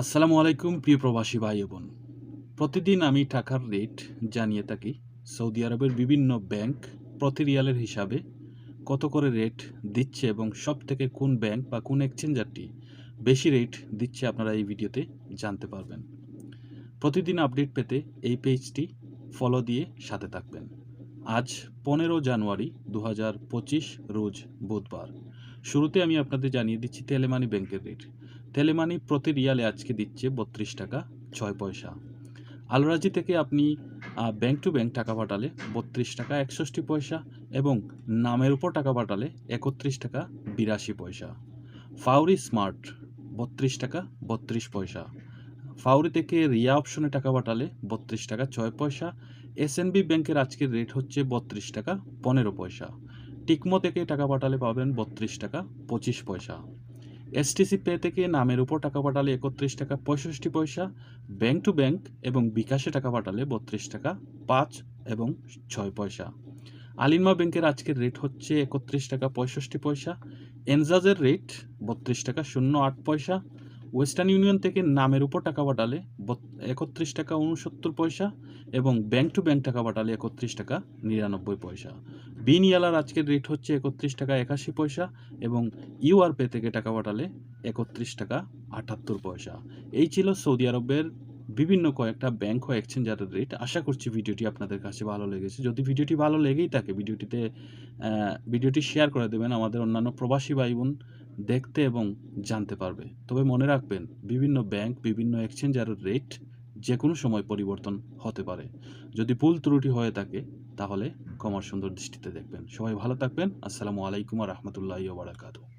আসসালামু আলাইকুম, প্রিয় প্রবাসী ভাই বোন। প্রতিদিন আমি টাকার রেট জানিয়ে থাকি। সৌদি আরবের বিভিন্ন ব্যাংক প্রতি রিয়ালের হিসাবে কত করে রেট দিচ্ছে এবং সব থেকে কোন ব্যাংক বা কোন এক্সচেঞ্জারটি বেশি রেট দিচ্ছে আপনারা এই ভিডিওতে জানতে পারবেন। প্রতিদিন আপডেট পেতে এই পেজটি ফলো দিয়ে সাথে থাকবেন। আজ পনেরো জানুয়ারি দু হাজার পঁচিশ, রোজ বুধবার। শুরুতে আমি আপনাদের জানিয়ে দিচ্ছি তেলেমানি ব্যাংকের রেট তেলেমানি প্রতি রিয়ালে আজকে দিচ্ছে বত্রিশ টাকা ছয় পয়সা। আলরাজি থেকে আপনি ব্যাংক টু ব্যাংক টাকা পাঠালে বত্রিশ টাকা একষট্টি পয়সা এবং নামের উপর টাকা পাঠালে একত্রিশ টাকা বিরাশি পয়সা। ফাউরি স্মার্ট বত্রিশ টাকা বত্রিশ পয়সা। ফাউরি থেকে রিয়া অপশনে টাকা পাঠালে বত্রিশ টাকা ছয় পয়সা। এসএনবি ব্যাংকের আজকের রেট হচ্ছে বত্রিশ টাকা পনেরো পয়সা। টিকমো থেকে টাকা পাঠালে পাবেন বত্রিশ টাকা পঁচিশ পয়সা। এসটিসি পে থেকে নামের উপর টাকা পাঠালে একত্রিশ টাকা পঁয়ষট্টি পয়সা, ব্যাংক টু ব্যাংক এবং বিকাশে টাকা পাঠালে বত্রিশ টাকা পাঁচ এবং ছয় পয়সা। আলিমা ব্যাংকের আজকের রেট হচ্ছে একত্রিশ টাকা পঁয়ষট্টি পয়সা, এনজাজের রেট বত্রিশ টাকা শূন্য আট পয়সা ওয়েস্টার্ন ইউনিয়ন থেকে নামের উপর টাকা পাঠালে একত্রিশ টাকা উনসত্তর পয়সা এবং ব্যাংক টু ব্যাংক টাকা পাঠালে একত্রিশ টাকা নিরানব্বই পয়সা। বিন ইয়ালার আজকের রেট হচ্ছে একত্রিশ টাকা একাশি পয়সা এবং ইউআরপে থেকে টাকা পাঠালে একত্রিশ টাকা আটাত্তর পয়সা। এই ছিল সৌদি আরবের বিভিন্ন কয়েকটা ব্যাংক ও এক্সচেঞ্জারের রেট আশা করছি ভিডিওটি আপনাদের কাছে ভালো লেগেছে। যদি ভিডিওটি ভালো লেগেই থাকে, ভিডিওটিতে ভিডিওটি শেয়ার করে দেবেন, আমাদের অন্যান্য প্রবাসী ভাই বোন দেখতে এবং জানতে পারবে। তবে মনে রাখবেন, বিভিন্ন ব্যাংক বিভিন্ন এক্সচেঞ্জারের রেট যে কোনো সময় পরিবর্তন হতে পারে। যদি ভুল ত্রুটি হয়ে থাকে, তাহলে কমার সুন্দর দৃষ্টিতে দেখবেন। সবাই ভালো থাকবেন। আসসালামু আলাইকুম রহমতুল্লাহ বারাকাতু